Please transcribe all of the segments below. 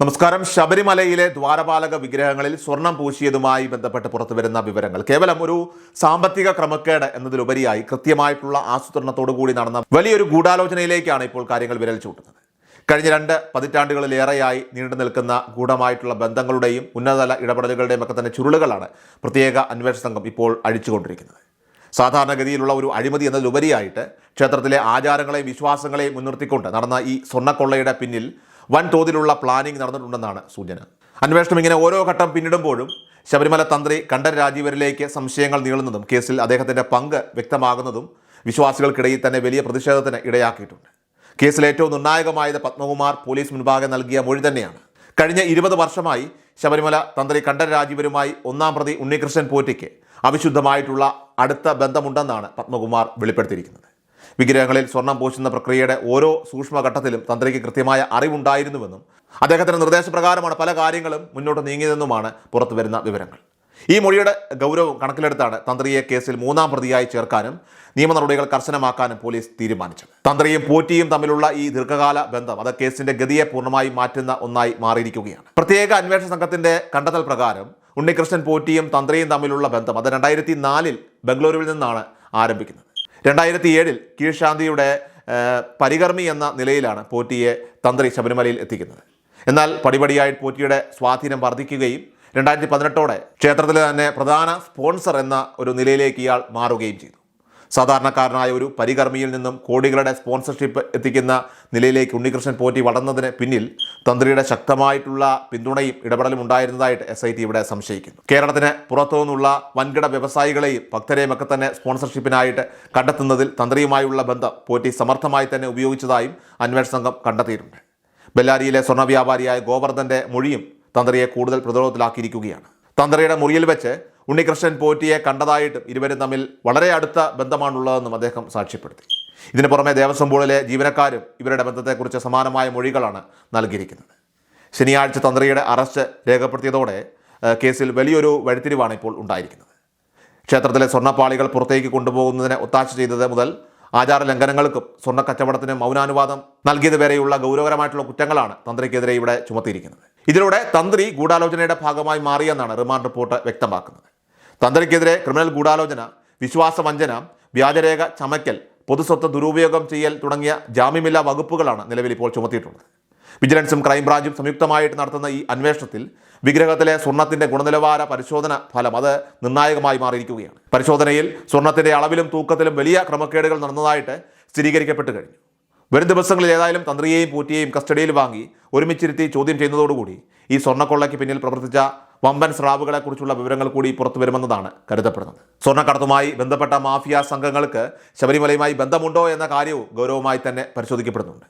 നമസ്കാരം. ശബരിമലയിലെ ദ്വാരപാലക വിഗ്രഹങ്ങളിൽ സ്വർണം പൂശിയതുമായി ബന്ധപ്പെട്ട് പുറത്തുവരുന്ന വിവരങ്ങൾ. കേവലം ഒരു സാമ്പത്തിക ക്രമക്കേട് എന്നതിലുപരിയായി കൃത്യമായിട്ടുള്ള ആസൂത്രണത്തോടു കൂടി നടന്ന വലിയൊരു ഗൂഢാലോചനയിലേക്കാണ് ഇപ്പോൾ കാര്യങ്ങൾ വിരൽ ചൂട്ടുന്നത് കഴിഞ്ഞ രണ്ട് പതിറ്റാണ്ടുകളിലേറെയായി നീണ്ടു നിൽക്കുന്ന ഗൂഢമായിട്ടുള്ള ബന്ധങ്ങളുടെയും ഉന്നതതല ഇടപെടലുകളുടെയും ഒക്കെ തന്നെ ചുരുളുകളാണ് പ്രത്യേക അന്വേഷണ സംഘം ഇപ്പോൾ അഴിച്ചുകൊണ്ടിരിക്കുന്നത്. സാധാരണഗതിയിലുള്ള ഒരു അഴിമതി എന്നതിലുപരിയായിട്ട് ക്ഷേത്രത്തിലെ ആചാരങ്ങളെയും വിശ്വാസങ്ങളെയും മുൻനിർത്തിക്കൊണ്ട് നടന്ന ഈ സ്വർണക്കൊള്ളയുടെ പിന്നിൽ വൻതോതിലുള്ള പ്ലാനിംഗ് നടന്നിട്ടുണ്ടെന്നാണ് സൂചന. അന്വേഷണം ഇങ്ങനെ ഓരോ ഘട്ടം പിന്നിടുമ്പോഴും ശബരിമല തന്ത്രി കണ്ഠൻ രാജീവരിലേക്ക് സംശയങ്ങൾ നീളുന്നതും കേസിൽ അദ്ദേഹത്തിന്റെ പങ്ക് വ്യക്തമാകുന്നതും വിശ്വാസികൾക്കിടയിൽ തന്നെ വലിയ പ്രതിഷേധത്തിന് ഇടയാക്കിയിട്ടുണ്ട്. കേസിൽ ഏറ്റവും നിർണായകമായത് പത്മകുമാർ പോലീസ് മുൻപാകെ നൽകിയ മൊഴി തന്നെയാണ്. കഴിഞ്ഞ ഇരുപത് വർഷമായി ശബരിമല തന്ത്രി കണ്ഠൻ രാജീവരുമായി ഒന്നാം പ്രതി ഉണ്ണികൃഷ്ണൻ പോറ്റയ്ക്ക് അവിശുദ്ധമായിട്ടുള്ള അടുത്ത ബന്ധമുണ്ടെന്നാണ് പത്മകുമാർ വെളിപ്പെടുത്തിയിരിക്കുന്നത്. വിഗ്രഹങ്ങളിൽ സ്വർണം പൂശുന്ന പ്രക്രിയയുടെ ഓരോ സൂക്ഷ്മഘട്ടത്തിലും തന്ത്രിക്ക് കൃത്യമായ അറിവുണ്ടായിരുന്നുവെന്നും അദ്ദേഹത്തിന്റെ നിർദ്ദേശപ്രകാരമാണ് പല കാര്യങ്ങളും മുന്നോട്ട് നീങ്ങിയതെന്നുമാണ് പുറത്തുവരുന്ന വിവരങ്ങൾ. ഈ മൊഴിയുടെ ഗൗരവം കണക്കിലെടുത്താണ് തന്ത്രിയെ കേസിൽ മൂന്നാം പ്രതിയായി ചേർക്കാനും നിയമ നടപടികൾ കർശനമാക്കാനും പോലീസ് തീരുമാനിച്ചത്. തന്ത്രിയും പോറ്റിയും തമ്മിലുള്ള ഈ ദീർഘകാല ബന്ധം അത് കേസിന്റെ ഗതിയെ പൂർണമായി മാറ്റുന്ന ഒന്നായി മാറിയിരിക്കുകയാണ്. പ്രത്യേക അന്വേഷണ സംഘത്തിന്റെ കണ്ടെത്തൽ പ്രകാരം ഉണ്ണികൃഷ്ണൻ പോറ്റിയും തന്ത്രിയും തമ്മിലുള്ള ബന്ധം അത് രണ്ടായിരത്തി നാലിൽ ബംഗളൂരുവിൽ നിന്നാണ് ആരംഭിക്കുന്നത്. രണ്ടായിരത്തി ഏഴിൽ കീഴ്ശാന്തിയുടെ പരികർമ്മി എന്ന നിലയിലാണ് പോറ്റിയെ തന്ത്രി ശബരിമലയിൽ എത്തിക്കുന്നത്. എന്നാൽ പടിപടിയായി പോറ്റിയുടെ സ്വാധീനം വർദ്ധിക്കുകയും രണ്ടായിരത്തി പതിനെട്ടോടെ ക്ഷേത്രത്തിലെ തന്നെ പ്രധാന സ്പോൺസർ എന്ന ഒരു നിലയിലേക്ക് ഇയാൾ മാറുകയും ചെയ്തു. സാധാരണക്കാരനായ ഒരു പരികർമ്മിയിൽ നിന്നും കോടികളുടെ സ്പോൺസർഷിപ്പ് എത്തിക്കുന്ന നിലയിലേക്ക് ഉണ്ണികൃഷ്ണൻ പോറ്റി വളർന്നതിന് പിന്നിൽ തന്ത്രിയുടെ ശക്തമായിട്ടുള്ള പിന്തുണയും ഇടപെടലും ഉണ്ടായിരുന്നതായിട്ട് എസ് ഐ ടി ഇവിടെ സംശയിക്കുന്നു. കേരളത്തിന് പുറത്തു നിന്നുള്ള വൻകിട വ്യവസായികളെയും ഭക്തരെയും ഒക്കെ തന്നെ സ്പോൺസർഷിപ്പിനായിട്ട് കണ്ടെത്തുന്നതിൽ തന്ത്രിയുമായുള്ള ബന്ധം പോറ്റി സമർത്ഥമായി തന്നെ ഉപയോഗിച്ചതായും അന്വേഷണ സംഘം കണ്ടെത്തിയിട്ടുണ്ട്. ബെല്ലാരിയിലെ സ്വർണ വ്യാപാരിയായ ഗോവർദ്ധന്റെ മൊഴിയും തന്ത്രിയെ കൂടുതൽ പ്രതിരോധത്തിലാക്കിയിരിക്കുകയാണ്. തന്ത്രിയുടെ മുറിയിൽ വെച്ച് ഉണ്ണികൃഷ്ണൻ പോറ്റിയെ കണ്ടതായിട്ടും ഇരുവരും തമ്മിൽ വളരെ അടുത്ത ബന്ധമാണുള്ളതെന്നും അദ്ദേഹം സാക്ഷ്യപ്പെടുത്തി. ഇതിനു പുറമെ ദേവസ്വം ബോർഡിലെ ജീവനക്കാരും ഇവരുടെ ബന്ധത്തെക്കുറിച്ച് സമാനമായ മൊഴികളാണ് നൽകിയിരിക്കുന്നത്. ശനിയാഴ്ച തന്ത്രിയുടെ അറസ്റ്റ് രേഖപ്പെടുത്തിയതോടെ കേസിൽ വലിയൊരു വഴിത്തിരിവാണ് ഇപ്പോൾ ഉണ്ടായിരിക്കുന്നത്. ക്ഷേത്രത്തിലെ സ്വർണപ്പാളികൾ പുറത്തേക്ക് കൊണ്ടുപോകുന്നതിനെ ഒത്താശ ചെയ്തത് മുതൽ ആചാര ലംഘനങ്ങൾക്കും സ്വർണ കച്ചവടത്തിനും മൗനാനുവാദം നൽകിയത് വരെയുള്ള ഗൗരവകരമായിട്ടുള്ള കുറ്റങ്ങളാണ് തന്ത്രിക്കെതിരെ ഇവിടെ ചുമത്തിയിരിക്കുന്നത്. ഇതിലൂടെ തന്ത്രി ഗൂഢാലോചനയുടെ ഭാഗമായി മാറിയെന്നാണ് റിമാൻഡ് റിപ്പോർട്ട് വ്യക്തമാക്കുന്നത്. തന്ത്രിക്കെതിരെ ക്രിമിനൽ ഗൂഢാലോചന വിശ്വാസവഞ്ചന വ്യാജരേഖ ചമയ്ക്കൽ പൊതുസ്വത്ത് ദുരുപയോഗം ചെയ്യൽ തുടങ്ങിയ ജാമ്യമില്ലാ വകുപ്പുകളാണ് നിലവിൽ ഇപ്പോൾ ചുമത്തിയിട്ടുള്ളത്. വിജിലൻസും ക്രൈംബ്രാഞ്ചും സംയുക്തമായിട്ട് നടത്തുന്ന ഈ അന്വേഷണത്തിൽ വിഗ്രഹത്തിലെ സ്വർണത്തിന്റെ ഗുണനിലവാര പരിശോധന ഫലം അത് നിർണായകമായി മാറിയിരിക്കുകയാണ്. പരിശോധനയിൽ സ്വർണത്തിന്റെ അളവിലും തൂക്കത്തിലും വലിയ ക്രമക്കേടുകൾ നടന്നതായിട്ട് സ്ഥിരീകരിക്കപ്പെട്ട് കഴിഞ്ഞു. വരും ദിവസങ്ങളിൽ ഏതായാലും തന്ത്രിയെയും പൂറ്റിയെയും കസ്റ്റഡിയിൽ വാങ്ങി ഒരുമിച്ചിരുത്തി ചോദ്യം ചെയ്യുന്നതോടുകൂടി ഈ സ്വർണക്കൊള്ളയ്ക്ക് പിന്നിൽ പ്രവർത്തിച്ച വമ്പൻ സ്രാവുകളെക്കുറിച്ചുള്ള വിവരങ്ങൾ കൂടി പുറത്തു വരുമെന്നതാണ് കരുതപ്പെടുന്നത്. സ്വർണക്കടത്തുമായി ബന്ധപ്പെട്ട മാഫിയ സംഘങ്ങൾക്ക് ശബരിമലയുമായി ബന്ധമുണ്ടോ എന്ന കാര്യവും ഗൗരവമായി തന്നെ പരിശോധിക്കപ്പെടുന്നുണ്ട്.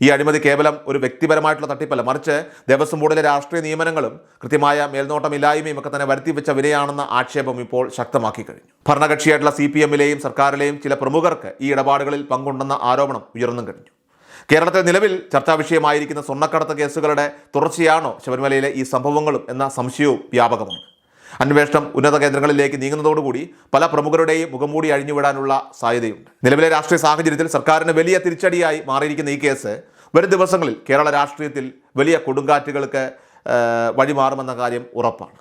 ഈ അഴിമതി കേവലം ഒരു വ്യക്തിപരമായിട്ടുള്ള തട്ടിപ്പല്ല മറിച്ച് ദേവസ്വം ബോർഡിലെ രാഷ്ട്രീയ നിയമനങ്ങളും കൃത്യമായ മേൽനോട്ടമില്ലായ്മയും ഒക്കെ തന്നെ വരുത്തിവെച്ച വിലയാണെന്ന ആക്ഷേപം ഇപ്പോൾ ശക്തമാക്കി കഴിഞ്ഞു. ഭരണകക്ഷിയായിട്ടുള്ള സി പി എമ്മിലെയും സർക്കാരിലെയും ചില പ്രമുഖർക്ക് ഈ ഇടപാടുകളിൽ പങ്കുണ്ടെന്ന ആരോപണം ഉയർന്നും കഴിഞ്ഞു. കേരളത്തിൽ നിലവിൽ ചർച്ചാ വിഷയമായിരിക്കുന്ന സ്വർണക്കടത്ത് കേസുകളുടെ തുടർച്ചയാണോ ശബരിമലയിലെ ഈ സംഭവങ്ങളും എന്ന സംശയവും വ്യാപകമാണ്. അന്വേഷണം ഉന്നത കേന്ദ്രങ്ങളിലേക്ക് നീങ്ങുന്നതോടുകൂടി പല പ്രമുഖരുടെയും മുഖംമൂടി അഴിഞ്ഞുവിടാനുള്ള സാധ്യതയുണ്ട്. നിലവിലെ രാഷ്ട്രീയ സാഹചര്യത്തിൽ സർക്കാരിന് വലിയ തിരിച്ചടിയായി മാറിയിരിക്കുന്ന ഈ കേസ് വരും ദിവസങ്ങളിൽ കേരള രാഷ്ട്രീയത്തിൽ വലിയ കൊടുങ്കാറ്റുകൾക്ക് വഴിമാറുമെന്ന കാര്യം ഉറപ്പാണ്.